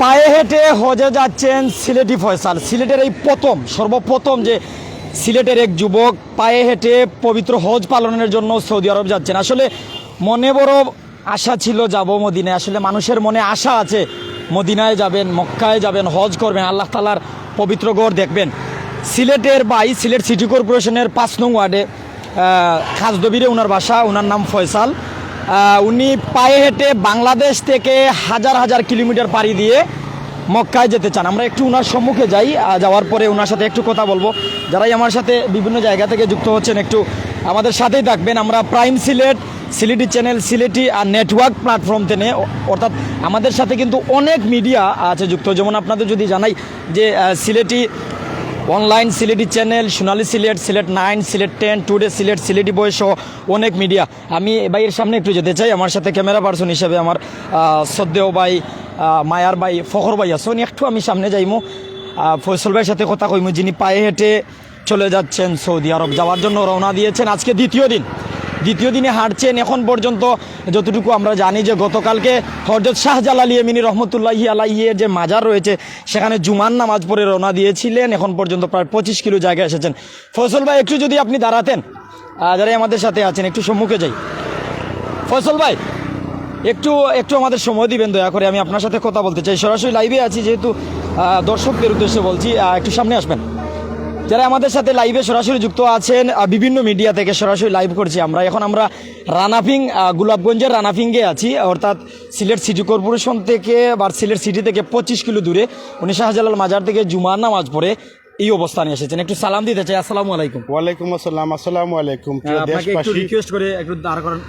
পায়ে হেঁটে হজে যাচ্ছেন সিলেটি ফয়সাল। সিলেটের এই প্রথম, সর্বপ্রথম যে সিলেটের এক যুবক পায়ে হেঁটে পবিত্র হজ পালনের জন্য সৌদি আরব যাচ্ছেন। আসলে মনে বড় আশা ছিল যাব মদিনায়। আসলে মানুষের মনে আশা আছে, মদিনায় যাবেন, মক্কায় যাবেন, হজ করবেন, আল্লাহ তালার পবিত্র গড় দেখবেন। সিলেটের বাই সিলেট সিটি কর্পোরেশনের পাঁচ নং ওয়ার্ডে খাসদবিরে ওনার বাসা ওনার নাম ফয়সাল। উনি পায়ে হেঁটে বাংলাদেশ থেকে হাজার হাজার কিলোমিটার পাড়ি দিয়ে মক্কায় যেতে চান। আমরা একটু ওনার সম্মুখে যাই যাওয়ার পরে ওনার সাথে একটু কথা বলব। যারাই আমার সাথে বিভিন্ন জায়গা থেকে যুক্ত হচ্ছেন, একটু আমাদের সাথেই থাকবেন। আমরা প্রাইম সিলেট, সিলেটি চ্যানেল, সিলেটি আর নেটওয়ার্ক প্ল্যাটফর্ম থেকে অর্থাৎ আমাদের সাথে কিন্তু অনেক মিডিয়া আছে যুক্ত। যেমন আপনাদের যদি জানাই যে Sylheti online Sylheti channel Sonali Sylhet Sylhet nine Sylhet ten today Sylhet, Sylheti বই সহ অনেক মিডিয়া আমি ভাইয়ের সামনে একটু যেতে চাই, আমার সাথে ক্যামেরা পার্সন হিসেবে আমার সদ্দেহ ভাই মায়ার ভাই, ফখর ভাই আসুন একটু আমি সামনে যাইমু। ফৈসল ভাইয়ের সাথে কথা কইমু। যিনি পায়ে হেঁটে চলে যাচ্ছেন সৌদি আরব যাওয়ার জন্য রওনা দিয়েছেন। আজকে দ্বিতীয় দিন। দ্বিতীয় দিনে হাঁটছেন এখন পর্যন্ত যতটুকু আমরা জানি যে গতকালকে হরজত শাহজালাল ইয়েমিনী রহমতুল্লাহি আলাইয়ের যে মাজার রয়েছে, সেখানে জুমার নামাজ পড়ে রওনা দিয়েছিলেন। এখন পর্যন্ত প্রায় পঁচিশ কিলো জায়গায় এসেছেন। ফসল ভাই, একটু যদি আপনি দাঁড়াতেন। যারাই আমাদের সাথে আছেন, একটু সম্মুখে যাই। ফসল ভাই, একটু একটু আমাদের সময় দিবেন দয়া করে, আমি আপনার সাথে কথা বলতে চাই। সরাসরি লাইভে আছি, যেহেতু দর্শকদের উদ্দেশ্যে বলছি একটু সামনে আসবেন। যারা আমাদের সাথে লাইভে সরাসরি যুক্ত আছেন বিভিন্ন মিডিয়া থেকে সরাসরি লাইভ করছি আমরা। এখন আমরা রানাফিং গুলাবগঞ্জের রানাফিংয়ে আছি। অর্থাৎ সিলেট সিটি কর্পোরেশন থেকে বা সিলেট সিটি থেকে পঁচিশ কিলো দূরে উনি শাহজালাল মাজার থেকে জুমার নামাজ পড়ে এই অবস্থানে এসেছেন। একটু সালাম দিতে চাই। আসসালামু আলাইকুম। ওয়ালাইকুম আসসালাম। আসসালামু আলাইকুম। প্রিয় আপনাকে একটু দেশবাসী। রিকোয়েস্ট করে একটু দাঁড় করান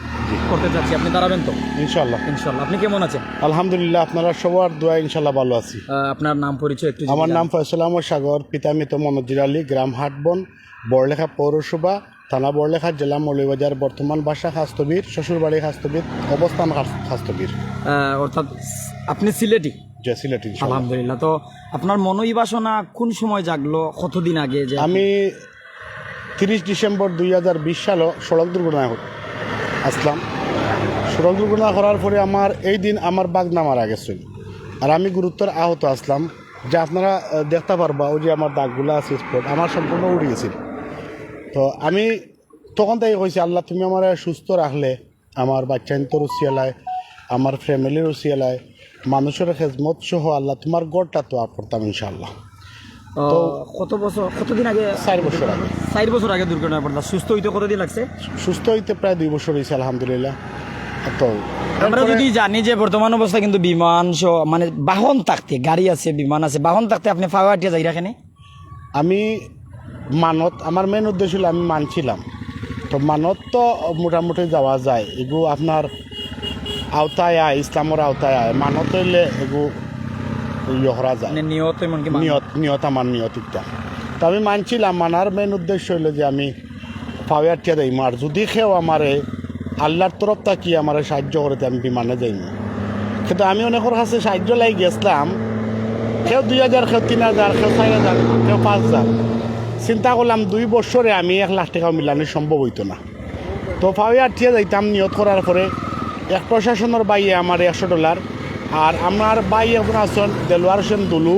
করতে চাচ্ছি। আপনি দাঁড়াবেন তো? ইনশাল্লাহ ইনশাল্লাহ আপনি কেমন আছেন? আলহামদুলিল্লাহ আপনারা সবার দোয়া ইনশাল্লাহ ভালো আছি। আহ, আপনার নাম পরিচয় একটু যদি আমার নাম ফয়সল আহমদ সাগর পিতা মৃত মনোজির আলী গ্রাম হাটবন বড়লেখা পৌরসভা থানা বড়লেখা জেলা মৌলবাজার বর্তমান বাসা খাস্তবীর শ্বশুরবাড়ি খাস্তবীর অবস্থান খাস্তবীর আহ, অর্থাৎ আপনি সিলেটি। আলহামদুলিল্লাহ। তো আপনার মনোই বাসনা কোন সময় জাগলো? কতদিন আগে যে আমি তিরিশ ডিসেম্বর দুই হাজার বিশ সালে সড়ক দুর্ঘটনায় আসলাম। সড়ক দুর্ঘটনা করার পরে আমার এই দিন আমার বাগনা মারা গেছিল আর আমি গুরুতর আহত আসলাম। যে আপনারা দেখতে পারবা ওই যে আমার দাগগুলো আছে স্পট আমার সম্পূর্ণ উড়ে গেছিল। তো আমি তখন তাই কইছি আল্লাহ তুমি আমার সুস্থ রাখলে আমার বাচ্চান্তর উচিয়ালায় আমার ফ্যামিলির উচিয়ালায় মানুষের খেজমত সহ আল্লাহ তোমার গড়টা তো করতাম ইনশাল্লাহ তো কত বছর কতদিন আগে? চার বছর আগে। চার বছর আগে দুর্ঘটনা পড়লা সুস্থ হইতে কতদিন লাগছে? সুস্থ হইতে প্রায় দুই বছর হয়েছে আলহামদুলিল্লাহ। তো আমরা যদি জানি যে বর্তমান অবস্থা কিন্তু বিমান সহ মানে বাহন থাকতে গাড়ি আছে বিমান আছে বাহন থাকতে আপনি ফাওয়াটিয়া যাই রাখেনি আমি মানত আমার মেন উদ্দেশ্য ছিল আমি মানছিলাম। তো মানত তো মোটামুটি যাওয়া যায়। এগু আপনার আওতায় আয় ইসলামের আওতায় আয়। মানত হইলে এগু ইয়ে করা যায়। মানে নিয়ত এমনকি মান- নিয়ত নিয়ত আমার নিয়ত একটা তো আমি মানছিলাম মানার মেন উদ্দেশ্য হইল যে আমি ফাওয়ারটিয়া দেই আর যদি খেয়েও আমারে আল্লাহর তরফ কি আমারে সাহায্য করে আমি বিমানে যাইনি কিন্তু আমি অনেকের কাছে সাহায্য লাগি গেছিলাম। কেউ দুই হাজার কেউ তিন হাজার কেউ চার হাজার কেউ পাঁচ হাজার। চিন্তা করলাম দুই বছরে আমি এক লাখ টাকা মিলানো সম্ভব হইতো না। তো ফাওয়ারটিয়া যাইতাম নিয়ত করার পরে এক প্রশাসনের বাইয়ে আমার একশো ডলার আর আমার বাই এখন আছেন দেলোয়ার হোসেন দুলু।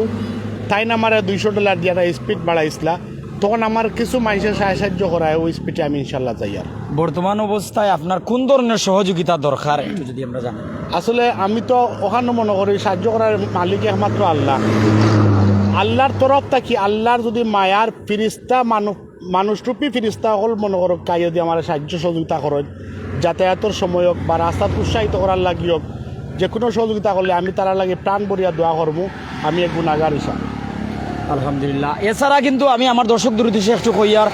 তাই না আমার দুইশো ডলার দিয়ে একটা স্পিড বাড়াইছিলা। তখন আমার কিছু মানুষের সাহায্য করায় ওই স্পিডে আমি ইনশাল্লাহ যাই আর। বর্তমান অবস্থায় আপনার কোন ধরনের সহযোগিতা দরকার যদি আমরা জানি আসলে আমি তো ওখানে মনে করি সাহায্য করার মালিক একমাত্র আল্লাহ। আল্লাহর তরফ থাকি আল্লাহর যদি মায়ার ফিরিস্তা মানুষ মানুষরূপী ফিরিস্তা হল মনে করো কাই যদি আমার সাহায্য সহযোগিতা করেন। যাতায়াতের সময় হোক বা রাস্তাত উৎসাহিত করার লাগি হোক যে কোনো সহযোগিতা করলে আমি তারা লাগে প্রাণ ভরিয়া দোয়া করব আমি এক গুণাগার হিসাব আলহামদুলিল্লাহ। এছাড়া কিন্তু আমি আমার দর্শকদের উদ্দেশ্যে একটু কই আর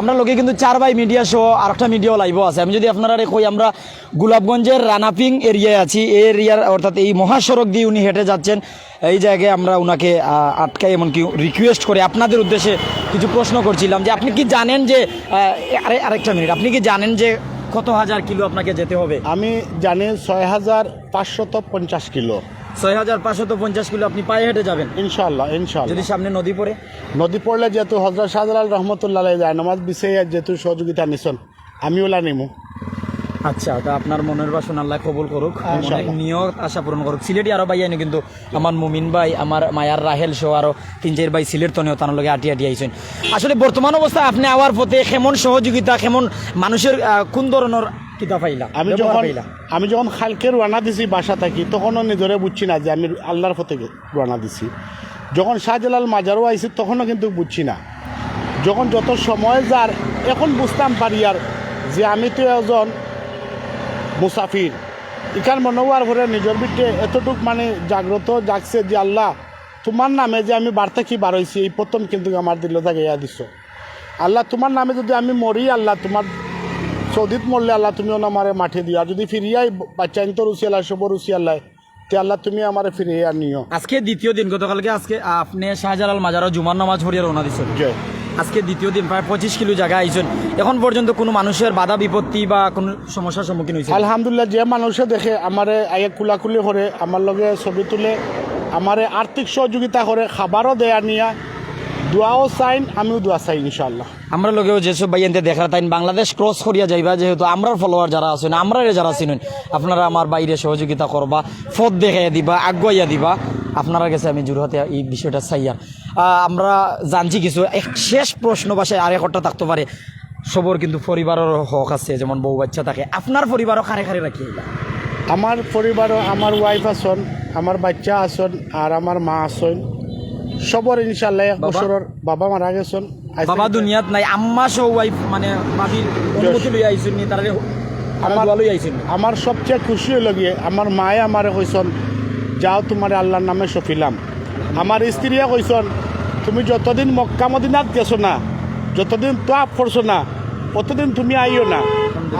আমরা লোকে কিন্তু চার বাই মিডিয়া সহ আর একটা মিডিয়াও লাইভ আছে। আমি যদি আপনারা কই, আমরা গোলাপগঞ্জের রানাপিং এরিয়ায় আছি। এই এরিয়ার অর্থাৎ এই মহাসড়ক দিয়ে উনি হেঁটে যাচ্ছেন। এই জায়গায় আমরা ওনাকে আটকাই এমনকি রিকোয়েস্ট করে। আপনাদের উদ্দেশ্যে কিছু প্রশ্ন করছিলাম যে, আপনি কি জানেন যে আরে, আরেকটা মিনিট আপনি কি জানেন যে কত হাজার কিলো আপনাকে যেতে হবে? আমি জানি ছয় হাজার পাঁচশত পঞ্চাশ কিলো। ছয় হাজার পাঁচশত পঞ্চাশ কিলো আপনি পায়ে হেঁটে যাবেন? ইনশাল্লাহ ইনশাল্লাহ যদি সামনে নদী পড়ে? নদী পড়লে যেহেতু হজরত শাহজালাল রহমতুল্লাহ যায় নামাজ বিষয়ে যেহেতু সহযোগিতা নিশন আমিও লা নিমু। আচ্ছা তা আপনার মনের বাসন আল্লাহ কবুল করুক। নিয়ত আশা পূরণ করুক। সিলেটি আরও ভাই আইনি কিন্তু আমার মুমিন ভাই আমার মায়ার রাহেল সহ আরও তিন চার ভাই সিলেট তনেও তার লগে আটি আটি আইছেন। আসলে বর্তমান অবস্থায় আপনি আওয়ার পথে কেমন সহযোগিতা কেমন মানুষের কোন ধরনের কিতা পাইলা আমি যখন? আমি যখন খালকে রানা দিছি বাসা থাকি তখনও নিজরে বুঝছি না যে আমি আল্লাহর পথে রানা দিছি। যখন শাহজালাল মাজারও আইছি তখনও কিন্তু বুঝছি না। যখন যত সময় যার এখন বুঝতাম পারি আর যে আমি তো একজন মুসাফির। ইখান মনোবার ভরে নিজের বিটে এতটুক মানে জাগ্রত জাগছে যে আল্লাহ তোমার নামে যে আমি বার্তা কি বার হয়েছি এই প্রথম কিন্তু আমার দিল থাকে ইয়া দিছ। আল্লাহ তোমার নামে যদি আমি মরি আল্লাহ তোমার সৌদিত মরলে আল্লাহ তুমি আমারে মাঠে দিও। আর যদি ফিরিয়াই বাচ্চা তো রুচি আল্লাহ সব রুচি আল্লাহ তে আল্লাহ তুমি আমারে ফিরিয়ে নিও আজকে দ্বিতীয় দিন গতকালকে আজকে আপনি শাহজালাল মাজারও জুমার নামাজ পড়িয়ে রওনা দিচ্ছেন জয়। আজকে দ্বিতীয় দিন প্রায় পঁচিশ কিলো জায়গা আইছেন। এখন পর্যন্ত কোনো মানুষের বাধা বিপত্তি বা কোনো সমস্যার সম্মুখীন হয়েছে আলহামদুলিল্লাহ যে মানুষে দেখে আমারে আগে কুলাকুলি করে আমার লগে ছবি তুলে আমারে আর্থিক সহযোগিতা করে খাবারও দেয়া নিয়া দোয়াও চাইন আমিও দোয়া চাই ইনশাল্লাহ আমরা লগেও যেসব ভাইয়ানতে দেখা তাই বাংলাদেশ ক্রস করিয়া যাইবা যেহেতু আমরার ফলোয়ার যারা আছেন আমরা যারা চিনুন আপনারা আমার বাইরে সহযোগিতা করবা ফদ দেখাইয়া দিবা আগুয়াইয়া দিবা। আপনারা কাছে আমি জুরহাতে এই বিষয়টা চাইয়া আহ, আমরা জানছি কিছু এক শেষ প্রশ্ন বাসায় আর একটা থাকতে পারে। সবর কিন্তু পরিবারের হক আছে যেমন বউ বাচ্চা থাকে। আপনার পরিবারও খারে খারে রাখি? আমার পরিবারও আমার ওয়াইফ আছেন আমার বাচ্চা আছেন আর আমার মা আছেন। সবর ইনশাল্লাহ এক বাবা? বছরের বাবা মারা গেছেন। বাবা দুনিয়াত নাই আম্মা সহ ওয়াইফ মানে বাবির অনুমতি লই আইছেন নি তারা আমার আমার- সবচেয়ে খুশি হইল গিয়ে আমার মায়ে আমারে কইসন যাও তোমার আল্লাহর নামে সফিলাম। আমার স্ত্রীয়ে কইসন তুমি যতদিন মক্কা মদিনাত গেছো না যতদিন তোয়াপ করছ না অতদিন তুমি আইও না।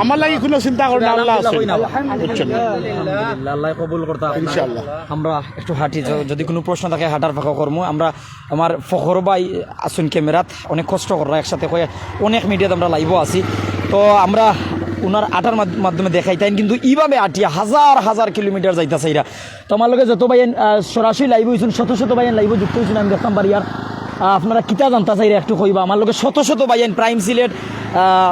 আমার লাগি কোনো চিন্তা করো না আল্লাহ আছে। বুঝছেন? আল্লাহ কবুল করতে ইনশাআল্লাহ। আমরা একটু হাঁটি যদি কোনো প্রশ্ন থাকে হাঁটার ফাঁকা কর্ম। আমরা আমার ফখর ভাই আসুন ক্যামেরাত অনেক কষ্ট কররা একসাথে কয়ে অনেক মিডিয়াতে আমরা লাইভও আছি। তো আমরা ওনার আটার মাধ- মাধ্যমে দেখাই তাই কিন্তু এইভাবে আটিয়া হাজার হাজার কিলোমিটার যাইতেছে এরা। তো আমার লগে যত ভাইয়েন সরাসরি লাইভ হয়েছেন শত শত ভাইয়েন লাইভ যুক্ত হয়েছেন আমি দেখতাম পারি আর আপনারা কিতা জানতা চাই একটু কইবা? আমার লগে শত শত ভাইয়েন prime Sylhet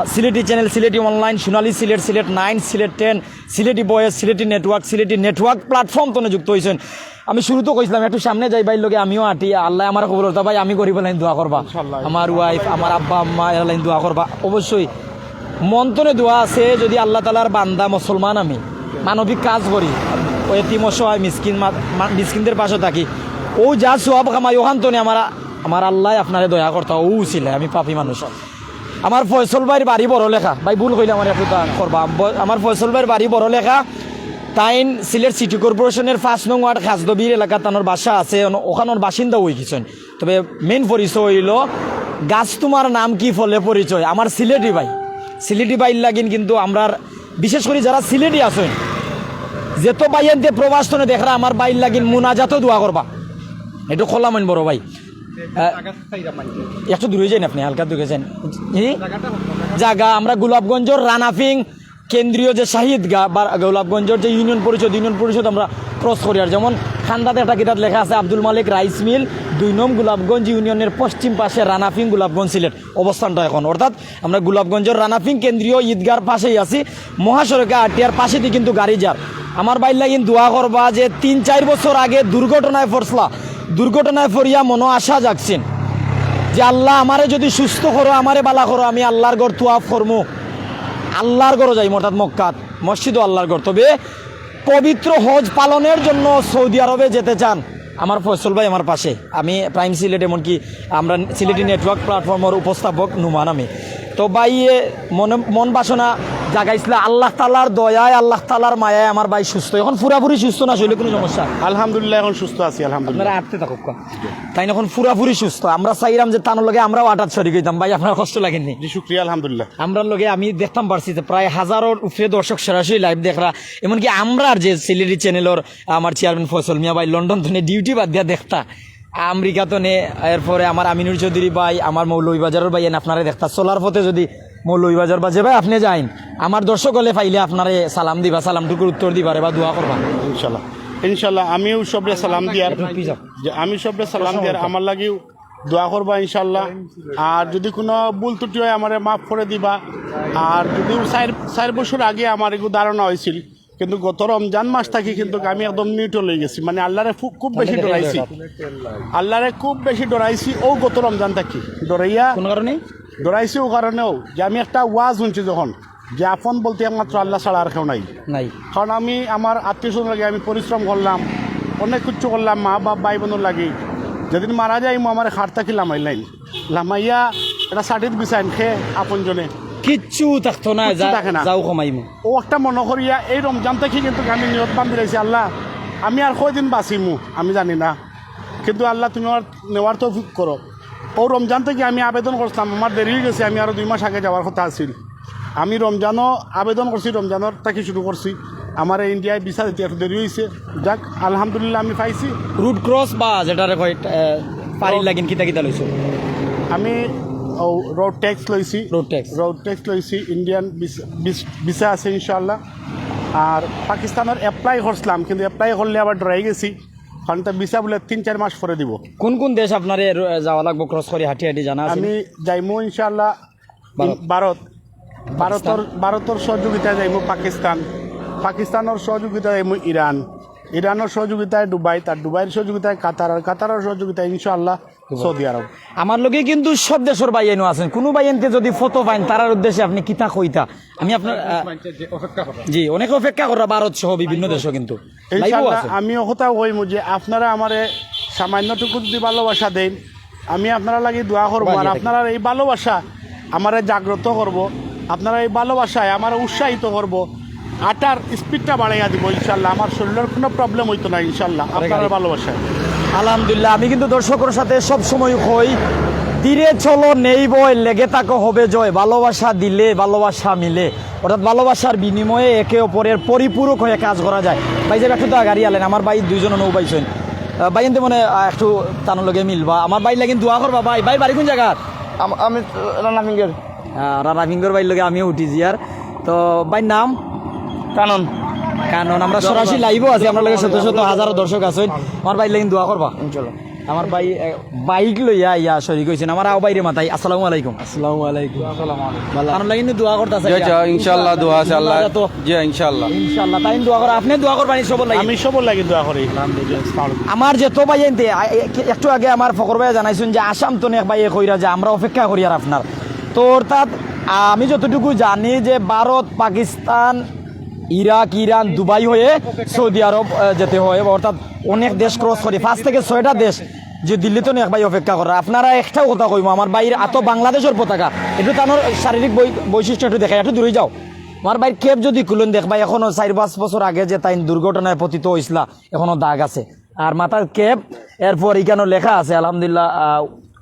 Sylheti channel Sylheti online Sonali Sylhet Sylhet nine Sylhet ten Sylheti boys Sylheti network Sylheti network platform তো যুক্ত হয়েছেন আমি শুরুতে কইছিলাম একটু সামনে যাই ভাই লগে আমিও আটি আল্লাহ আমার খবর ভাই আমি গরিব লাইন দোয়া করবা। আমার ওয়াইফ আমার আব্বা আম্মা এরা লাইন দোয়া করবা। অবশ্যই। মন্ত্রণে দোয়া আছে, যদি আল্লাহ তালার বান্দা মুসলমান আমি, মানবিক কাজ করি, ও এতিম অসহায় মিসকিন মিসকিনদের পাশে থাকি, ও যা সোয়াব কামাই ওখান তো আমার আমার আল্লাহ আপনারে দয়া করতে ও ছিল আমি পাপি মানুষ। আমার ফয়সল ভাইয়ের বাড়ি বড় লেখা, ভাই ভুল কইলে আমার একটু করবা আমার ফয়সল ভাইয়ের বাড়ি বড় লেখা, তাইন সিলেট সিটি কর্পোরেশনের ফার্স্ট নং ওয়ার্ড খাসদবির এলাকা, তানোর বাসা আছে ওখানোর বাসিন্দা হয়ে গেছেন তবে মেন পরিচয় হইল, গাছ তোমার নাম কি ফলে পরিচয়? আমার সিলেটি ভাই। সিলেটি বাইল লাগিন কিন্তু আমরা বিশেষ করে যারা সিলেটি আছেন, যেত বাইয়ের দিয়ে প্রবাস তো দেখরা আমার বাইর লাগিন মুনাজাতও দোয়া করবা। এটু খোলা মাইন বড় ভাই। একটু দূরে যাই আপনি, হালকা দূরে জি? জায়গা আমরা গোলাপগঞ্জর রানাফিং কেন্দ্রীয় যে শাহিদগা বা গোলাপগঞ্জের যে ইউনিয়ন পরিষদ ইউনিয়ন পরিষদ আমরা ক্রস করি। আর যেমন খান্দাতে একটা কিতাব লেখা আছে, আব্দুল মালিক রাইস মিল, দুই নম গোলাপগঞ্জ ইউনিয়নের পশ্চিম পাশে রানাফিং গোলাপগঞ্জ সিলেট অবস্থানটা এখন। অর্থাৎ আমরা গোলাপগঞ্জের রানাফিং কেন্দ্রীয় ঈদগার পাশেই আছি। মহাসড়কে আটিয়ার পাশে দিয়ে কিন্তু গাড়ি যার। আমার বাইর লাগিন দোয়া করবা যে তিন চার বছর আগে দুর্ঘটনায় পড়ছলা দুর্ঘটনায় পড়িয়া মনো আশা জাগছেন। যে আল্লাহ আমারে যদি সুস্থ করো, আমারে বালা করো, আমি আল্লাহর গড় তুয়া করমু। আল্লাহর গড় যাই অর্থাৎ মক্কাত, মসজিদও আল্লাহর গড়। তবে পবিত্র হজ পালনের জন্য সৌদি আরবে যেতে চান। আমার ফসল ভাই আমার পাশে। আমি প্রাইম সিলেট, এমনকি আমরা সিলেটি নেটওয়ার্ক প্ল্যাটফর্মের উপস্থাপক নুমান আমি। তো বাইয়ে মনে মন বাসনা জাগাইছিল আল্লাহ তালার দয়ায় আল্লাহ তালার মায়ায় আমার ভাই সুস্থ। এখন পুরাপুরি সুস্থ না শরীরে কোনো সমস্যা? আলহামদুলিল্লাহ এখন সুস্থ আছি আলহামদুলিল্লাহ। আপনারা আটতে থাকুক তাই এখন পুরাপুরি সুস্থ। আমরা চাইলাম যে তানোর লগে আমরাও আটাত সরি গইতাম ভাই আপনার কষ্ট লাগেননি? জি শুক্রিয়া আলহামদুলিল্লাহ। আমরার লগে আমি দেখতাম পারছি যে প্রায় হাজারোর উপরে দর্শক সরাসরি লাইভ দেখরা। এমনকি আমরার যে সিলেটি চ্যানেলের আমার চেয়ারম্যান ফসল মিয়া ভাই লন্ডন তো ডিউটি বাদ দিয়া দেখতা। আমেরিকা তো নে এরপরে আমার আমিনুর চৌধুরী ভাই আমার মৌলভীবাজারের ভাই আপনারা দেখতা চলার পথে যদি মৌলভীবাজার বাজে ভাই আপনি যাইন। আমার দর্শক হলে পাইলে আপনারে সালাম দিবা সালামটুকুর উত্তর দিবারে বা দোয়া করবা। ইনশাল্লাহ। ইনশাল্লাহ আমিও সবরে সালাম দিয়ার যে আমি সবরে সালাম দিয়ার আমার লাগিও দোয়া করবা ইনশাল্লাহ। আর যদি কোনো ভুল ত্রুটি হয় আমার মাফ করে দিবা। আর যদি চার চার বছর আগে আমার এগুলো ধারণা হয়েছিল কিন্তু গত রমজান মাস থাকি কিন্তু আমি একদম নিউট্রাল হয়ে গেছি। মানে আল্লাহরে খুব বেশি ডরাইছি। আল্লাহরে খুব বেশি ডরাইছি ও গত রমজান থাকি। ডরাইয়া কোন কারণে? ডরাইছি ও কারণেও যে আমি একটা ওয়াজ শুনছি যখন যে আপন বলতে একমাত্র আল্লাহ ছাড়া আর কেউ নাই। নাই। কারণ আমি আমার আত্মীয় স্বজন লাগে আমি পরিশ্রম করলাম অনেক কিছু করলাম মা বাপ ভাই বোনের লাগে। যেদিন মারা যাই মো আমার খাট থাকি লামাইলাইন লামাইয়া এটা সার্টিফিকেট বিচাইন খে আপনজনে। কিচ্ছু থাকতো না। যাও কমাইমু ও একটা মনে করিয়া এই রমজান থেকে কিন্তু আমি নিয়ত বান্ধি রয়েছি আল্লাহ। আমি আর কয়দিন বাঁচিমু আমি জানি না। কিন্তু আল্লাহ তুমি আমার নেওয়ার তো করো ও রমজান থেকে আমি আবেদন করছিলাম আমার দেরি হয়ে গেছে আমি আরও দুই মাস আগে যাওয়ার কথা আছিল। আমি রমজানও আবেদন করছি রমজানের থেকে শুরু করছি আমার ইন্ডিয়ায় বিচার দিতে একটু দেরি হয়েছে যাক আলহামদুলিল্লাহ আমি পাইছি। রুট ক্রস বা যেটারে কয় পারির লাগিন কিতা কিতা লইছো আমি রোড ট্যাক্স লইছি। রোড ট্যাক্স রোড ট্যাক্স লইছি ইন্ডিয়ান ভিসা আছে ইনশাল্লাহ আর পাকিস্তানের এপ্লাই করছিলাম কিন্তু এপ্লাই করলে আবার ডরাই গেছি। কারণ তো ভিসা বলে তিন চার মাস পরে দিব। কোন কোন দেশ আপনার যাওয়া লাগবো ক্রস করে হাঁটি হাঁটি জানা আমি যাইমু ইনশাল্লাহ ভারত। ভারত। ভারতর ভারতর সহযোগিতায় যাইমু পাকিস্তান। পাকিস্তানের সহযোগিতায় যাইমু ইরান। ইরানের সহযোগিতায় ডুবাই তার ডুবাইয়ের সহযোগিতায় কাতার আর কাতারের সহযোগিতায় ইনশাল্লাহ সৌদি আরব। আমার লোকে কিন্তু সব দেশের বাইয়েনও আছেন। কোনো বাইয়েনকে যদি ফটো পাইন তারার উদ্দেশ্যে আপনি কিতা কইতা? আমি আপনার জি অনেক অপেক্ষা করা ভারত সহ বিভিন্ন দেশও কিন্তু। আমি কথা কইমু যে আপনারা আমারে সামান্যটুকু যদি ভালোবাসা দেন আমি আপনারা লাগি দোয়া করব। আর। আপনারা এই ভালোবাসা আমারে জাগ্রত করব। আপনারা এই ভালোবাসায় আমার উৎসাহিত করব। আটার স্পিডটা বাড়াইয়া দিব ইনশাল্লাহ। আমার শরীরের কোনো প্রবলেম হইতো না ইনশাল্লাহ। আপনারা ভালোবাসায় আলহামদুলিল্লাহ আমি কিন্তু দর্শকের সাথে সব সময় হই ধীরে চলো নেই বই লেগে থাকো হবে জয়। ভালোবাসা দিলে ভালোবাসা মিলে। অর্থাৎ ভালোবাসার বিনিময়ে একে অপরের পরিপূরক হয়ে কাজ করা যায়। ভাই যে একটু তো গাড়ি আলেন আমার ভাই দুইজন নৌ পাইছেন। ভাই কিন্তু মানে একটু তানোর লগে মিলবা আমার ভাই লাগিন দোয়া করবা ভাই। ভাই বাড়ি কোন জায়গার? আমি রানা ফিঙ্গার। রানা ফিঙ্গর ভাইয়ের লগে আমিও উঠিছি আর তো ভাই নাম? কানন। কারণ আমরা সরাসরি লাইভও আছি আপনার লগে শত শত হাজারো দর্শক আছেন। আমার ভাই লাগিন দোয়া করবা। চলো আমার ভাই বাইক লইয়া ইয়া শরীর কইছেন আমার আও বাইরে মাথায়। আসসালামু আলাইকুম। আসসালামু আলাইকুম। আসসালামু আলাইকুম। আমার লাগি দোয়া করতেছে। জি জি ইনশাআল্লাহ দোয়া আছে আল্লাহ। তো। জি ইনশাআল্লাহ ইনশাআল্লাহ তাই দোয়া করে। আপনি দোয়া করবানি সব লাগি। আমি সব লাগি দোয়া করি। আলহামদুলিল্লাহ আমার যে তো ভাই এনতে একটু আগে আমার ফকর ভাই জানাইছেন যে আসাম তো নেক ভাই কইরা যে আমরা অপেক্ষা করি আর আপনার। তো অর্থাৎ আমি যতটুকু জানি যে Bharat Pakistan Iraq, Iran, Dubai হয়ে সৌদি আরব যেতে হয়। অর্থাৎ অনেক দেশ ক্রস করে। পাঁচ থেকে ছয়টা দেশ যে দিল্লিতে নেক ভাই অপেক্ষা করে। আপনারা একটাও কথা কইব আমার বাইরে এত বাংলাদেশের পতাকা, একটু তানোর শারীরিক বৈশিষ্ট্য একটু দেখায় একটু দূরে যাও। আমার ভাই কেব যদি খুলুন দেখবা এখনও চার পাঁচ বছর আগে যে তাই দুর্ঘটনায় পতিত হয়েছিল এখনও দাগ আছে। আর মাথার কেপ এরপর এখানে লেখা আছে, আলহামদুলিল্লাহ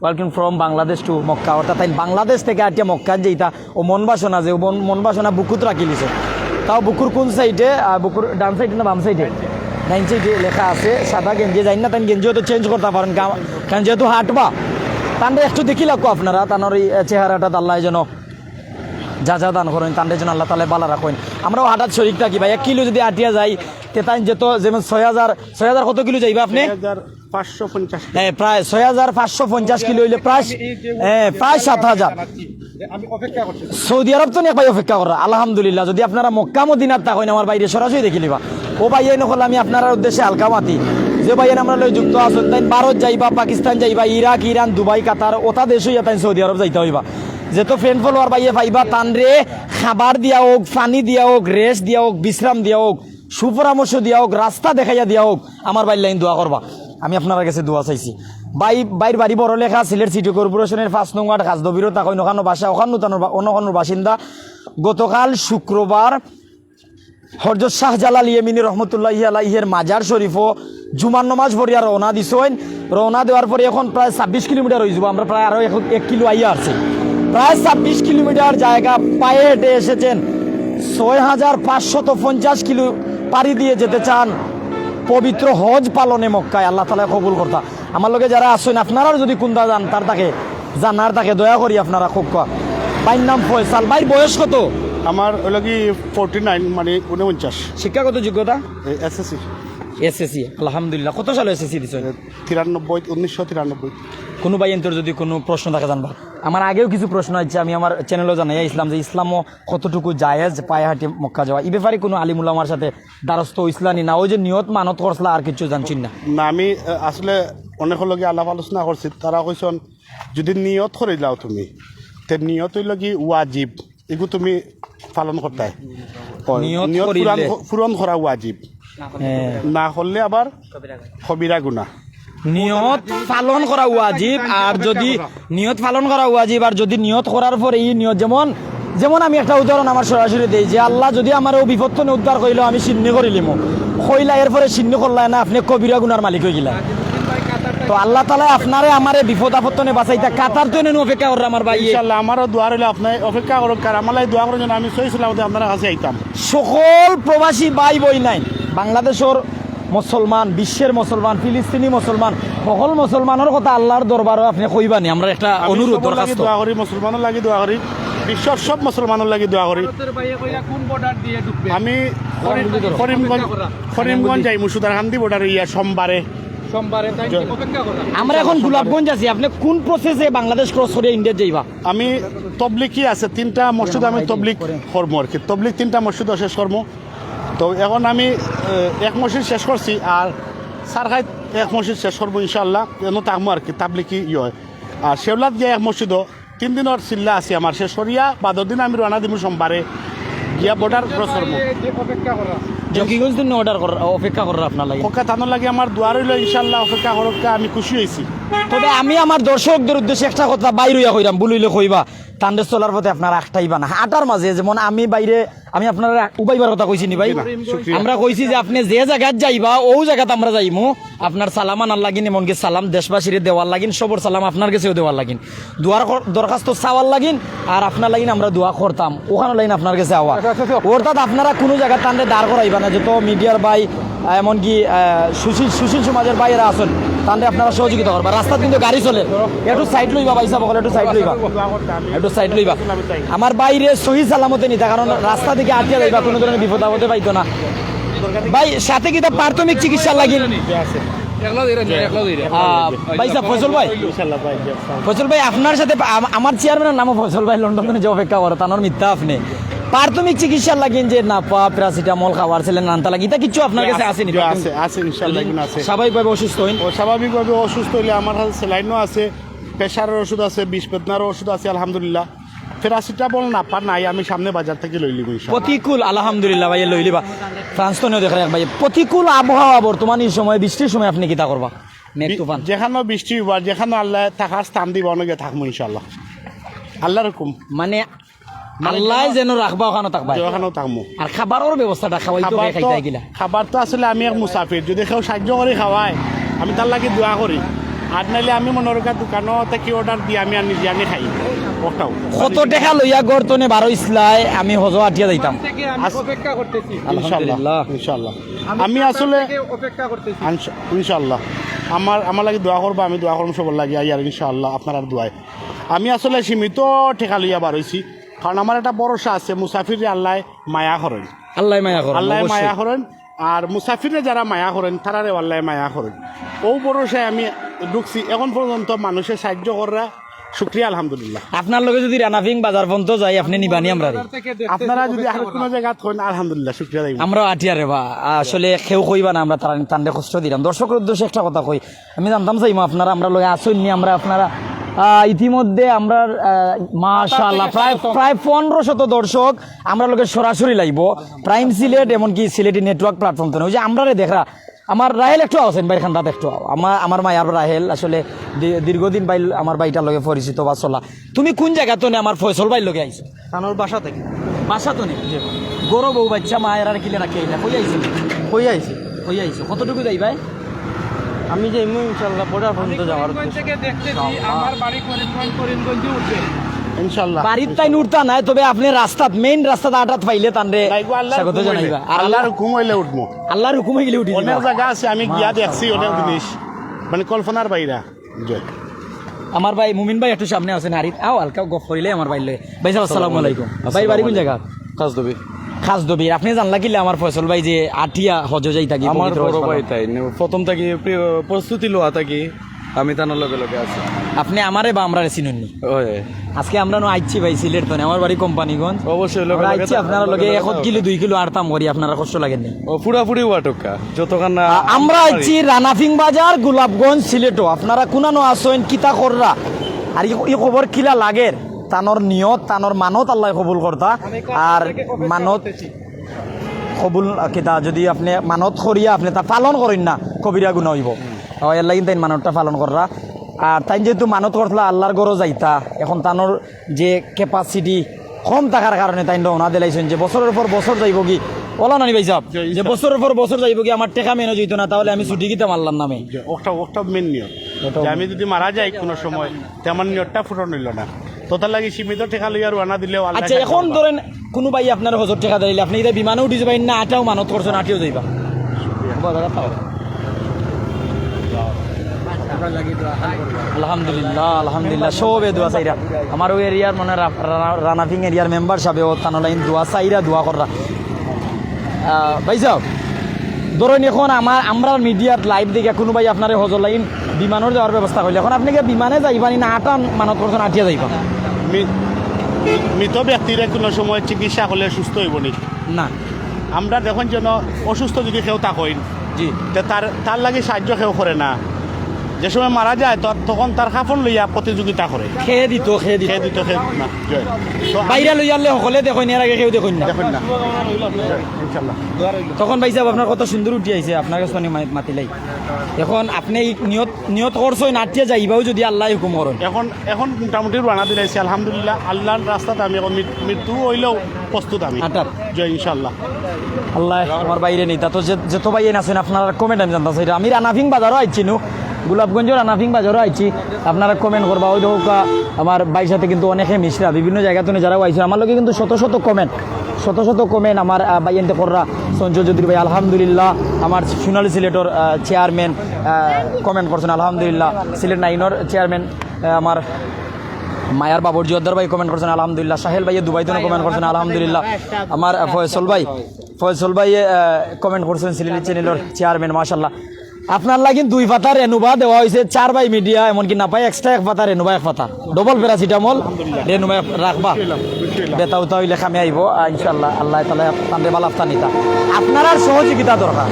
welcome from Bangladesh to Mecca. অর্থাৎ তাই বাংলাদেশ থেকে আটিয়া মক্কা যেটা ও মন বাসনা যে মন- বাসনা বুকুত রাখি লিছে তাও বুকুর কোন সাইডে বুকুর ডান সাইডে না বাম সাইডে নাইন সাইডে লেখা আছে, সাদা গেঞ্জি যাই না তাই গেঞ্জি হয়তো চেঞ্জ করতে পারেন, কারণ যেহেতু হাঁটবা। তানটা একটু দেখি লাগবো আপনারা, তানোর এই চেহারাটা দাল্লায় যেন যা যা দান করেন তাদের জন্য আল্লাহ তালা বালা রাখেন। আমরাও হাঁটার শরীর থাকি ভাই এক কিলো যদি আটিয়া যাই তে তাই যেত যেমন ছয় হাজার ছয় হাজার কত কিলো যাইবা আপনি? হ্যাঁ প্রায় ছয় হাজার পাঁচশো পঞ্চাশ কিলো হইলে প্রায় হ্যাঁ প্রায় সাত হাজার। সৌদি আরব তো ভাই অপেক্ষা করা আলহামদুলিল্লাহ। যদি আপনারা মক্কা মদিনার হইন আমার বাইরে সরাসরি দেখি লিবা ও ভাই এই নকল আমি আপনার উদ্দেশ্যে হালকা মাতি। যে ভাই আমরা লই যুক্ত আছেন তাই ভারত যাইবা পাকিস্তান যাইবা ইরাক ইরান দুবাই কাতার ওটা দেশ হইয়া তাই সৌদি আরব যাইতে হইবা। যেহেতু ফ্রেন্ড ফলোয়ার বাইয়ে পাইবা তানরে খাবার দিয়া হোক, পানি দিয়া হোক রেস্ট দিয়া হোক, বিশ্রাম দিয়া হোক, সুপরামর্শ দিয়া হোক, রাস্তা দেখাইয়া দিয়া হোক, আমার বাইর লাইন দোয়া করবা। আমি আপনার কাছে দোয়া চাইছি। বাই বাইর বাড়ি বড় লেখা সিলেট সিটি কর্পোরেশনের পাঁচ নং ওয়ার্ড খাজদবিরত তাকই নখানো বাসা, ওখান নূতনের অনখানোর বাসিন্দা। গতকাল শুক্রবার হরজত শাহজালাল ইয়েমিনী রহমতুল্লাহ আলাইহের মাজার শরীফও জুমার নমাজ ভরিয়া রওনা দিছেন। রওনা দেওয়ার পরে এখন প্রায় ছাব্বিশ কিলোমিটার হয়ে যাব। আমরা প্রায় আরও এক- কিলো আইয়া আসছি প্রায় ছাব্বিশ কিলোমিটার জায়গা পায়ে হেঁটে এসেছেন। ছয় হাজার পাঁচশত পঞ্চাশ কিলো পাড়ি দিয়ে যেতে চান পবিত্র হজ পালনে মক্কায়। আল্লাহ তালা কবুল করতা। আমার লগে যারা আসছেন আপনারাও যদি কোনটা যান তার তাকে জানার তাকে দয়া করি আপনারা খুব বাইর নাম ফয়সাল। বাইর বয়স কত? আমার ওই লাগি ফোরটি নাইন মানে উনপঞ্চাশ শিক্ষাগত যোগ্যতা? এসএসসি। এসএসসি আলহামদুলিল্লাহ। কত সালে এসএসসি দিছেন? তিরানব্বই উনিশশো তিরানব্বই। কোনো ভাই এন্তর যদি কোনো প্রশ্ন থাকে জানবা আমার আগেও কিছু প্রশ্ন আছে আমি আমার চ্যানেলও জানাই ইসলাম যে ইসলামও কতটুকু জায়েজ পায়ে হাঁটি মক্কা যাওয়া? এই ব্যাপারে কোনো আলিমুল আমার সাথে দ্বারস্থ ইসলামী না ওই যে নিয়ত মানত করছলা আর কিছু জানছি না। না আমি আসলে অনেক লগে আলাপ আলোচনা করছি তারা কইসন যদি নিয়ত করে যাও তুমি তে নিয়ত হইল কি ওয়াজিব এগু তুমি পালন করতে নিয়ত নিয়ত করিলে। পূরণ- করা ওয়াজিব। হ্যাঁ। না করলে আবার কবিরা গুণা নিয়ত পালন করা ওয়াজিব আর যদি নিয়ত পালন করা ওয়াজিব আর যদি নিয়ত করার পরে এই নিয়ত যেমন যেমন আমি একটা উদাহরণ আমার সরাসরি দেই যে আল্লাহ যদি আমার ও থেকে উদ্ধার করিল আমি সিন্ন করিলিম কইলা এরপরে সিন্ন করলাই না আপনি কবিরা গুনার মালিক হয়ে গেলা তো আল্লাহ তালা আপনারে আমারে বিপদ থেকে বাঁচাইতা কাতার তো নেন অপেক্ষা করে আমার ভাই। ইনশাল্লাহ আমারও দোয়া রইলে আপনি অপেক্ষা করুক কার আমার দোয়া করার জন্য আমি সহিছিলাম আপনার কাছে আইতাম। সকল প্রবাসী ভাই বই নাই বাংলাদেশের মুসলমান বিশ্বের মুসলমান ফিলিস্তিনি মুসলমান সকল মুসলমানের কথা আল্লাহর দরবারও আপনি কইবানি। আমরা একটা অনুরোধ দরখাস্ত। দোয়া করি মুসলমানের লাগি দোয়া করি বিশ্বের সব মুসলমানের লাগি দোয়া করি। আমি করিমগঞ্জ করিমগঞ্জ যাই মুসুদারহান্দি বর্ডার ইয়া সোমবারে। আমরা এখন গোলাপগঞ্জ আছি। আপনি কোন প্রসেসে বাংলাদেশ ক্রস করে ইন্ডিয়া যাইবা? আমি তবলিকি আছে তিনটা মসজিদ আমি তবলিক কর্ম আর কি। তবলিক তিনটা মসজিদ শেষ কর্ম। তো এখন আমি এক মসজিদ শেষ করছি আর সারখাই এক মসজিদ শেষ করব ইনশাল্লাহ এনে থাকব আর কি তাবলিকি ইয়ে হয়। আর শেওলাত গিয়ে এক মসজিদও তিন দিনের চিল্লা আছে আমার। শেষ করিয়া বাদর দিন আমি রানা দিব সোমবারে। গিয়া বর্ডার ক্রস করব। জকিগঞ্জ দিন অর্ডার কর অপেক্ষা করার আপনার লাগে। ওকে তানোর লাগে আমার দুয়ার হইল ইনশাল্লাহ অপেক্ষা করক আমি খুশি হয়েছি তবে আমি আমার দর্শকদের উদ্দেশ্যে একটা কথা বাইর হইয়া কইরাম বলিলে কইবা। তান্ডে চলার পথে আপনার আটটাইবা না আটার মাঝে যেমন আমি বাইরে আমি আপনার উবাইবার কথা কইছি নি ভাই? আমরা কইছি যে আপনি যে জায়গাত যাইবা ও জায়গাত আমরা যাইমু। আপনার সালাম আনার লাগিন এমনকি সালাম দেশবাসীর দেওয়ার লাগিন সবর সালাম আপনার কাছেও দেওয়ার লাগিন দুয়ার দরখাস্ত চাওয়ার লাগিন আর আপনার লাগিন আমরা দোয়া করতাম। ওখানে লাগিন আপনার কাছে আওয়া। অর্থাৎ আপনারা কোনো জায়গা টানলে দাঁড় করাইবা না যত মিডিয়ার ভাই এমনকি সুশীল সুশীল সমাজের বাইরে আসেন তাহলে আপনারা সহযোগিতা করবা। রাস্তাত কিন্তু গাড়ি চলে। একটু সাইড লইবা ভাই সাহেব একটু সাইড লইবা। একটু সাইড লইবা। আমার বাইরে সহি সালামতে নিতা কারণ রাস্তা থেকে আটকে যাইবা কোনো ধরনের বিপদ আপদে পাইতো না। ভাই সাথে কি প্রাথমিক চিকিৎসা আহ, ফজল আপনার সাথে আম- আমার চেয়ারম্যানের নামও ফজল ভাই লন্ডনে যে অপেক্ষা করে তানোর মিথ্যা আপনি। প্রাথমিক চিকিৎসা লাগিন যে না পা প্যারাসিটামল খাবার ছিলেন নানতা লাগি তা কিছু আপনার কাছে আসেনি আছে আছে ইনশাল্লাহ এগুলো আছে। স্বাভাবিকভাবে অসুস্থ হইন? স্বাভাবিকভাবে অসুস্থ হইলে আমার কাছে স্যালাইনও আছে প্রেশারের ওষুধ আছে বিষ ওষুধ আছে আলহামদুলিল্লাহ। ফেরাসিটামল না পা নাই আমি সামনে বাজার থেকে লই লিব প্রতিকূল আলহামদুলিল্লাহ ভাই লই লিবা। ফ্রান্স তো দেখা ভাই প্রতিকূল আবহাওয়া বর্তমান এই সময় বৃষ্টির সময় আপনি কিতা করবা? মেঘ তুফান। যেখানে বৃষ্টি হইব যেখানে আল্লাহ থাকার স্থান দিব অনেকে থাকব ইনশাল্লাহ আল্লাহর হুকুম। মানে আল্লাহ যেন রাখবা ওখানে থাকবা। যেখানেও থাকব আর খাবারের ব্যবস্থাটা খাওয়াই তো খাবার তো খাইতে গিলা। খাবার তো আসলে আমি এক মুসাফির। যদি কেউ সাহায্য করে খাওয়ায় আমি তার লাগে দোয়া করি আর নাইলে আমি মনে রাখা দোকানও থেকে অর্ডার দিয়ে আমি আর নিজে আনি খাই। কত টাকা লইয়া গর্তনে বারো ইসলাই আমি হজ আটিয়া যাইতাম। অপেক্ষা করতেছি। ইনশাল্লাহ ইনশাল্লাহ আমি আসলে অপেক্ষা করতেছি। ইনশাল্লাহ আমার আমার লাগে দোয়া করব আমি দোয়া করব সবার লাগে আর ইনশাল্লাহ আপনার আর দোয়ায় আমি আসলে সীমিত ঠেকা লইয়া বার হইছি কারণ আমার একটা ভরসা আছে মুসাফির আল্লাহ মায়া করেন। আল্লাহ মায়া করেন আল্লাহ মায়া করেন আর মুসাফিরে যারা মায়া করেন তারারে আল্লাহ মায়া করেন। ও ভরসায় আমি ঢুকছি এখন পর্যন্ত মানুষের সাহায্য করা শুক্রিয়া আলহামদুলিল্লাহ। আপনার লগে যদি রানাফিং বাজার পর্যন্ত যাই আপনি নিবানি আমরা। আপনারা যদি আর কোনো জায়গা থাকেন আলহামদুলিল্লাহ শুক্রিয়া আমরা আটিয়ারে বা আসলে কেউ কইবা না আমরা তারা তান্ডে কষ্ট দিলাম। দর্শকের উদ্দেশ্যে একটা কথা কই আমি জানতাম চাইমা আপনারা আমরা লগে আসুন নি আমরা আপনারা আহ, ইতিমধ্যে আমরা মাশাল্লাহ প্রায় প্রায় পনেরো শত দর্শক আমরা লোকে সরাসরি লাগবো প্রাইম সিলেট এমনকি সিলেটি নেটওয়ার্ক প্ল্যাটফর্ম তো ওই যে আমরা রে দেখা আমার রাহেল একটু আছেন বাইরখান রাত একটু। আমার আমার মায়ার রাহেল আসলে দীর্ঘদিন বাইল আমার বাইটার লগে পরিচিত বা চলা। তুমি কোন জায়গা তো আমার ফয়সল বাইর লগে আইছো? তানোর বাসা থেকে বাসা তো নেই গরো বউ বাচ্চা মায়ের আর কিলে রাখি আইলা কই আইছো? কই আইছি? কই আইছো? কতটুকু যাই ভাই? আমি যে ইমু ইনশাল্লাহ পড়া পর্যন্ত যাওয়ার থেকে দেখতেছি আমার বাড়ি করিমগঞ্জ করিমগঞ্জে উঠবে। ইনশাল্লাহ বাড়ির তাই নুরতা নাই তবে আপনি রাস্তাত মেইন রাস্তাত আটাত পাইলে তানরে স্বাগত জানাইবা। আল্লাহর হুকুম হইলে উঠবো আল্লাহর হুকুমে গেলে উঠি অনেক জায়গা আছে আমি গিয়া দেখছি অনেক জিনিস। মানে কল্পনার বাইরা। আমার ভাই মুমিন ভাই একটু সামনে আছেন হারিত আও হালকা গপ করিলে আমার ভাই লয়ে। ভাই সাহেব আসসালামু আলাইকুম। ভাই বাড়ি কোন জায়গা? আপনি জানলা কিলে আমার ফয়সল ভাই যে আটিয়া হজ যাই থাকি আমার বড়। ভাই তাই প্রথম থাকি প্রস্তুতি লোয়া থাকি। আমি তার লগে লগে আছি। আপনি আমারে বা আমরা চিনুননি? ওই। আজকে আমরা নো আইছি ভাই সিলেট তো আমার বাড়ি কোম্পানিগঞ্জ। অবশ্যই লগে আইছি আপনারা লগে এক কিলো দুই কিলো আড়তাম করি আপনারা কষ্ট লাগেননি। ও পুরাপুরি ওয়াটকা যতক্ষণ না আমরা আইছি রানাফিং বাজার গোলাপগঞ্জ সিলেটও। আপনারা কোনানো আসেন কিতা কররা? আর ই- ই খবর কিলা লাগের? তানর নিয়ত তানর মানত আল্লাহ কবুল করতা। আর মানত কবুল কিতা যদি আপনি মানত করিয়া আপনি তা পালন করেন না কবিরা গুণ হইব। এর লাগি তাই মানতটা পালন কররা। আর তাই যেহেতু মানত করতলা আল্লাহর গরো যাইতা। এখন তানোর যে ক্যাপাসিটি কম থাকার কারণে তাই ওনা দিলাইছেন যে বছরের পর বছর যাইব কি? ওলা নানি ভাই সাহেব যে বছরের পর বছর যাইব কি? আমার টেকা মেনে যেত না তাহলে আমি ছুটি গিতে মারলাম নামে। ওটা ওটা মেন নিয়ত। যে আমি যদি মারা যাই কোনো সময় তেমন নিয়তটা ফুটন হইল না। তো তার লাগে সীমিত টেকা লইয়া রানা দিলেও আচ্ছা এখন ধরেন কোনো ভাই আপনার হজর টেকা দিলে আপনি এটা বিমানে উঠে যাবেন না আটাও মানত করছেন আটিও যাইবা। আলহামদুলিল্লাহ আলহামদুলিল্লাহ। সবে দোয়া চাইরা। আমার ওই এরিয়ার মানে রানাফিং এরিয়ার মেম্বার সাহেব ও তানলাইন দোয়া চাইরা দোয়া কররা। ভাই সাহেব ধরুন এখন আমার আমরা মিডিয়ার লাইভ দেখে কোনো ভাই আপনার হজর লাইন বিমানের যাওয়ার ব্যবস্থা করলে এখন আপনি কি বিমানে যাইবানি না আটা মানত করছেন আটিয়া যাইবা? মৃত ব্যক্তিরা কোনো সময় চিকিৎসা হলে সুস্থ হইব নি? না। আমরা দেখুন যেন অসুস্থ যদি কেউ তাকইন জি। তে তার তার লাগে সাহায্য কেউ করে না। যে সময় মারা যায় ত- তখন তার কাফন লইয়া প্রতিযোগিতা করে। খেয়ে দিত খেয়ে দিত খেয়ে দিত খেয়ে না জয়। তো বাইরে লই আনলে সকলে দেখুন এর আগে কেউ দেখুন না। দেখুন না। তখন ভাই সাহেব আপনার কত সুন্দর উঠি আইছে আপনার কাছে অনেক মা- মাতিলাই এখন আপনি নিয়ত নিয়ত করছেন নাটিয়া যাইবাও যদি আল্লাহ হুকুম করেন। এখন এখন মোটামুটি রানা দিলাইছি আলহামদুলিল্লাহ। আল্লাহর রাস্তাতে আমি এখন মৃত্যু হইলেও প্রস্তুত আমি। জয় ইনশাল্লাহ আল্লাহ আমার বাইরে নেই। তা তো যে যত বাইরে আছেন আপনারা কমেন্ট আমি জানতে চাই আমি রানাফিং বাজারও আইছি নু। গোলাপগঞ্জ রানাফিং বাজারও আইছি। আপনারা কমেন্ট করবা, ওই হোক আমার বাইর সাথে কিন্তু অনেকে মিশরা, বিভিন্ন জায়গা থেকে যারাও আইছে, আমার লোকে কিন্তু শত শত কমেন্ট শত শত কমেন্ট আমার বাইয়েন্তে কররা সঞ্জয় জ্যোতির ভাই, আলহামদুলিল্লাহ, আমার সোনালী সিলেটর চেয়ারম্যান কমেন্ট করছেন, আলহামদুলিল্লাহ, সিলেট নাইনের চেয়ারম্যান আমার মায়ার বাবর জিয়দ্দার ভাই কমেন্ট করছেন, আলহামদুলিল্লাহ, সাহেল ভাইয়ে দুবাই তো কমেন্ট করছেন, আলহামদুলিল্লাহ, আমার ফয়সল ভাই ফয়সল ভাই কমেন্ট করছেন, সিলেটি চ্যানেলের চেয়ারম্যান মাশাল্লাহ আপনার লাগিন দুই পাতা রেনুবা দেওয়া হয়েছে চার বাই মিডিয়া এমনকি না পাই এক্সট্রা এক পাতা রেনুবা এক পাতা ডবল প্যারাসিটামল রেনুবা রাখবা। বেতা উতা হইলে খামে আইব ইনশাল্লাহ আল্লাহ তালা তান্ডে বালাফতা নিতা। আপনার সহযোগিতা দরকার।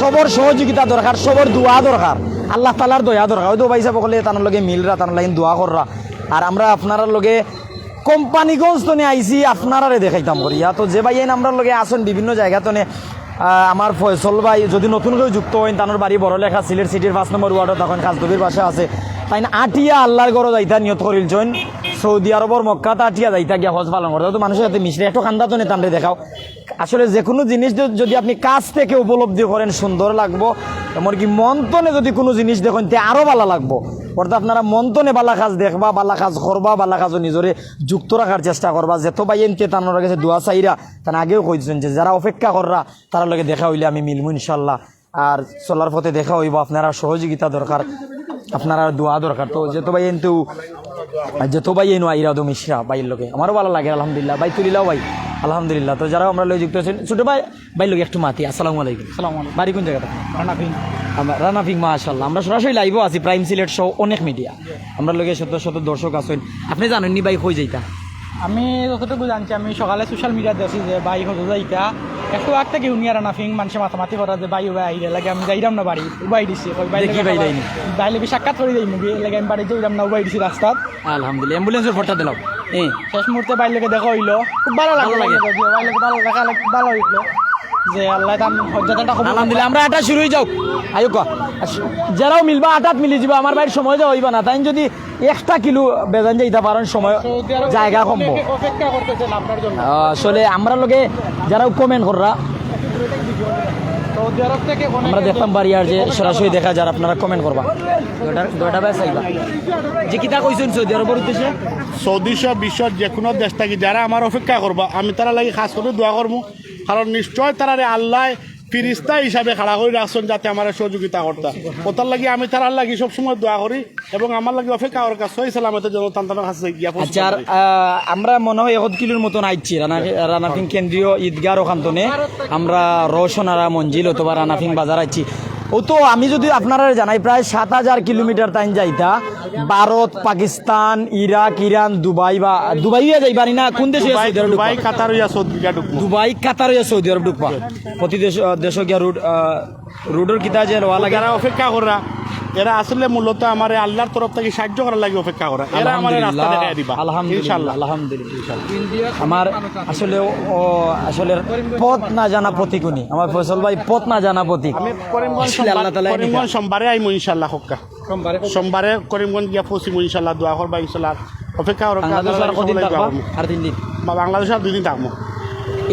সবর সহযোগিতা দরকার, সবর দোয়া দরকার। আল্লাহ তালার দয়া দরকার। ওই তো ভাই সাহেব বলে, তার লগে মিলরা তার লাগে দোয়া কররা। আর আমরা আপনার লগে কোম্পানিগঞ্জ তো নিয়ে আইসি আপনারারে দেখাইতাম করিয়া তো যে ভাই আমরা লগে আসুন বিভিন্ন জায়গা তো আমার ফয়সল ভাই যদি নতুন কেউ যুক্ত হইন, তানোর বাড়ি বড় লেখা, সিলেট সিটির পাঁচ নম্বর ওয়ার্ডত তখন কাজদবির বাসা আছে। তাই না আটিয়া আল্লাহর গড় যাইতা নিয়ত করিল জৈন। সৌদি আরবর মক্কাতে আটিয়া যাইতা গিয়া হজ পালন করতে তো মানুষের সাথে মিশলে, একটু খান্দা তো নেতামরে দেখাও। আসলে যে কোনো জিনিস যদি আপনি কাছ থেকে উপলব্ধি করেন, সুন্দর লাগবো। এমনকি মন্তনে যদি কোনো জিনিস দেখেন, তে আরও ভালো লাগবো। অর্থাৎ আপনারা মন্তনে বালা কাজ দেখবা, বালা কাজ করবা, বালা কাজও নিজরে যুক্ত রাখার চেষ্টা করবা। যেত বাইন তে তানোর কাছে দোয়া চাইরা, তার আগেও কইছেন যে যারা অপেক্ষা কররা, তার লগে দেখা হইলে আমি মিলবো ইনশাল্লাহ আর চলার পথে দেখা হইব, আপনারা সহযোগিতা দরকার, আপনারা দোয়া দরকার। তো যেত ভাই কিন্তু যেত ভাই এনো আইরা দো মিশ্রা বাইর লোকে আমারও ভালো লাগে, আলহামদুলিল্লাহ। ভাই তুলিলাও ভাই। আলহামদুলিল্লাহ। তো যারা আমরা যুক্ত আছেন ছোটো ভাই ভাই লোক একটু মাতি আসসালামু আলাইকুম। সালাম বাড়ি কোন জায়গাটা? রানাফিং আমরা রানাফিং মাশাল্লাহ আমরা সরাসরি লাইভও আছি প্রাইম সিলেট সহ অনেক মিডিয়া আমরা লোকের শত শত দর্শক আছেন। আপনি জানেননি ভাই হয়ে যাইতা। আমি যতটুকু জানছি আমি সকালে সোশ্যাল মিডিয়াত দেখছি যে বাই হতো যাইতা একটু আগ থেকে উনি আর নাফিং মানুষে মাথামাতি করা যে বাই উবাই আইরে লাগে আমি যাইরাম না বাড়ি উবাই দিছি। বাইলে লেগে সাক্ষাৎ করে যাই মুভি লাগে আমি বাড়ি যাইরাম না উবাই দিছি রাস্তাত। আলহামদুলিল্লাহ অ্যাম্বুলেন্সের ফটো দিলাম। শেষ মুহূর্তে বাই লেগে দেখা হইল খুব ভালো ভালো লাগে। ভালো লাগল লাগে ভালো হইল। যে আল্লাহ খবর আলহামদুলিল্লাহ আমরা আটা শুরু হয়ে যাও। আয়ো ক যারাও মিলবা আটাত মিলি যাবা আমার বাড়ির সময় যাওয়া হইবা না। তাই যদি একটা কিলো বেজান যাইতে পারেন সময় জায়গা কমবো। অনেকে অপেক্ষা করতেছেন আপনার জন্য। আসলে আমরা লোকে যারা কমেন্ট কররা আমরা দেখতাম বাড়ি আর যে সরাসরি দেখা যার আপনারা কমেন্ট করবা। দুইটা দুইটা ব্যাস আইবা। যে কিতা কইছেন সৌদি আরবের উদ্দেশ্যে? সৌদি সহ বিশ্বর যে কোনো দেশ থাকি যারা আমার অপেক্ষা করবা আমি তারা লাগি খাস করে দোয়া করব কারণ নিশ্চয় তারা আল্লাহ ফিরিস্তা হিসাবে খাড়া করে রাখছেন যাতে আমার সহযোগিতা করতাম ওটার লাগি আমি তার লাগি সবসময় দোয়া করি এবং আমার লাগি অপেক্ষা ওর কাছে সহি সালামতের জন্য তান্তানোর কাছে গিয়া আচ্ছা আমরা মনে হয় এখন কিলোর মতন আইছি রানা রানাফিং কেন্দ্রীয় ঈদগাহ ওখান্তনে আমরা রোশনারা মঞ্জিল অথবা রানাফিং বাজার আইছি। ও তো আমি যদি আপনারা জানাই প্রায় সাত হাজার কিলোমিটার টাইম যাইতা। Bharat Pakistan Iraq Iran Dubai বা দুবাই যাইবানি না? কোন দেশে Dubai? Qatar Saudi Dubai Qatar Saudi আরব ঢুকবা। প্রতি দেশ দেশ গিয়া রুট রুডর কিতা যে লওয়া লাগে। অপেক্ষা করা এরা আসলে মূলত আমার আল্লাহর তরফ থেকে সাহায্য করার লাগে অপেক্ষা করা। এরা আমার রাস্তা দেখাই দিবা। আলহামদুলিল্লাহ ইনশাআল্লাহ। আলহামদুলিল্লাহ আমার আসলে ও আসলে পথ না জানা প্রতীকুনি আমার ফসল ভাই পথ না জানা প্রতীক। আমি করিমগঞ্জ আসলে আল্লাহ সোমবার- তাআলাই করিমগঞ্জ সোমবারে আইমু ইনশাল্লাহ হক্কা। সোমবারে করিমগঞ্জ গিয়া পৌঁছিমু ইনশাল্লাহ দোয়া করবা ইনশাল্লাহ অপেক্ষা করো বাংলাদেশ আর কদিন থাকবা।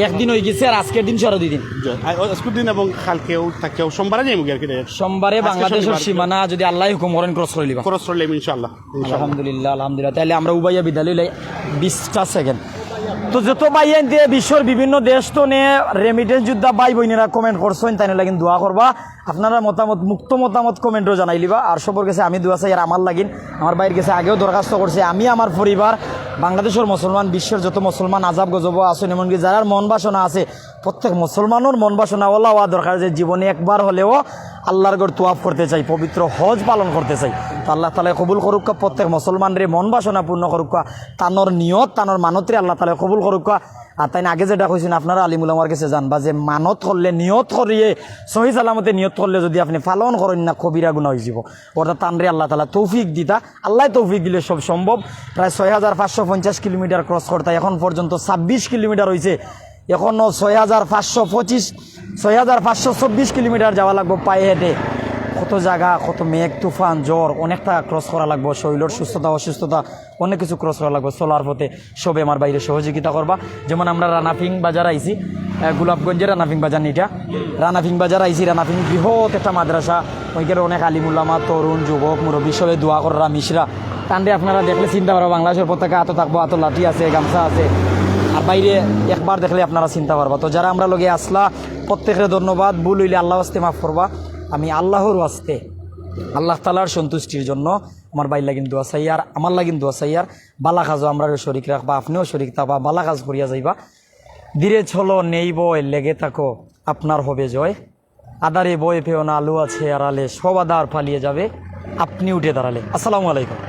একদিন হয়ে গেছে আর আজকের দিন সরো দুই দিন। আজকের দিন এবং কালকেও থাকেও সোমবারে যাইমু গিয়ে কি সোমবারে বাংলাদেশের সীমানা যদি আল্লাহ হুকুম করেন ক্রস করে লিবা খরচ করলাম ইনশাল্লাহ ইনশাল্লাহ আলহামদুলিল্লাহ আলহামদুলিল্লাহ। তাহলে আমরা উবাইয়া বিদ্যালয় লাই বিশটা সেকেন্ড তো যত বাইয়ান দিয়ে বিশ্বের বিভিন্ন দেশ তো নিয়ে রেমিটেন্স যোদ্ধা ভাই বোনেরা কমেন্ট করছেন তাই লাগিন দোয়া করবা। আপনারা মতামত মুক্ত মতামত কমেন্টও জানাই লিবা। আর সবর কাছে আমি দোয়া চাই আর আমার লাগিন। আমার বাইরের কাছে আগেও দরখাস্ত করছে। আমি আমার পরিবার বাংলাদেশের মুসলমান, বিশ্বের যত মুসলমান আজাব গজব আছেন এমনকি যারা মন বাসনা আছে, প্রত্যেক মুসলমানের মন বাসনা ওলা হওয়া দরকার যে জীবনে একবার হলেও আল্লাহর গড় তোয়াফ করতে চাই, পবিত্র হজ পালন করতে চাই। তো আল্লাহ তালা কবুল করুকা প্রত্যেক মুসলমানরে মন বাসনা পূর্ণ করুকা তানোর নিয়ত, তানোর মানতরে আল্লাহ তালা কবুল করুকা আর তাই আগে যেটা কইছেন, আপনারা আলিমুল আমার কাছে জানবা যে মানত করলে নিয়ত করিয়ে, সহি সালামতে নিয়ত করলে যদি আপনি পালন করেন না, কবিরা গুণা হয়ে যাব অর্থাৎ তানরে আল্লাহ তালা তৌফিক দিতা, আল্লাহ তৌফিক দিলে সব সম্ভব। প্রায় ছয় হাজার পাঁচশো পঞ্চাশ কিলোমিটার ক্রস করতে, এখন পর্যন্ত ছাব্বিশ কিলোমিটার হয়েছে এখনও ছয় হাজার পাঁচশো পঁচিশ ছয় হাজার পাঁচশো চব্বিশ কিলোমিটার যাওয়া লাগবে পায়ে হেঁটে। কত জায়গা কত মেঘ তুফান জ্বর অনেকটা ক্রস করা লাগবে। শরীরের সুস্থতা অসুস্থতা অনেক কিছু ক্রস করা লাগবে। চলার পথে সবে আমার বাইরে সহযোগিতা করবা। যেমন আমরা রানাফিং বাজার আইছি আহ, গোলাপগঞ্জের রানাফিং বাজার নিটা। রানাফিং বাজার আইছি রানাফিং বৃহৎ একটা মাদ্রাসা। ওইখানে অনেক আলিমুল্লামা তরুণ যুবক মুরব্বী সবে দোয়া করা মিশরা। টান্ডে আপনারা দেখলে চিন্তা করো বাংলাদেশের পতাকা এত থাকব এত লাঠি আছে গামছা আছে। বাইরে একবার দেখলে আপনারা চিন্তা পারবা তো যারা আমরা লগে আসলা প্রত্যেকের ধন্যবাদ। ভুল হইলে আল্লাহ আস্তে মাফ করবা। আমি আল্লাহর আস্তে আল্লাহ তালার সন্তুষ্টির জন্য আমার বাইর লাগিন দোয়া চাই, আর আমার লাগিন দোয়া চাই, আর বালা কাজও আমরা শরিক রাখবা, আপনিও শরিক থাকবা, বালা কাজ করিয়া যাইবা। ধীরে চলো, নেই বয়, লেগে থাকো, আপনার হবে জয়। আদারে বয়ে পেও না, আলু আছে আড়ালে, সব আদার পালিয়ে যাবে, আপনি উঠে দাঁড়ালে। আসসালামু আলাইকুম।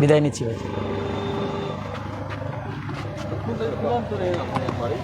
বিদায় নিচ্ছি ভাই। বাড়ি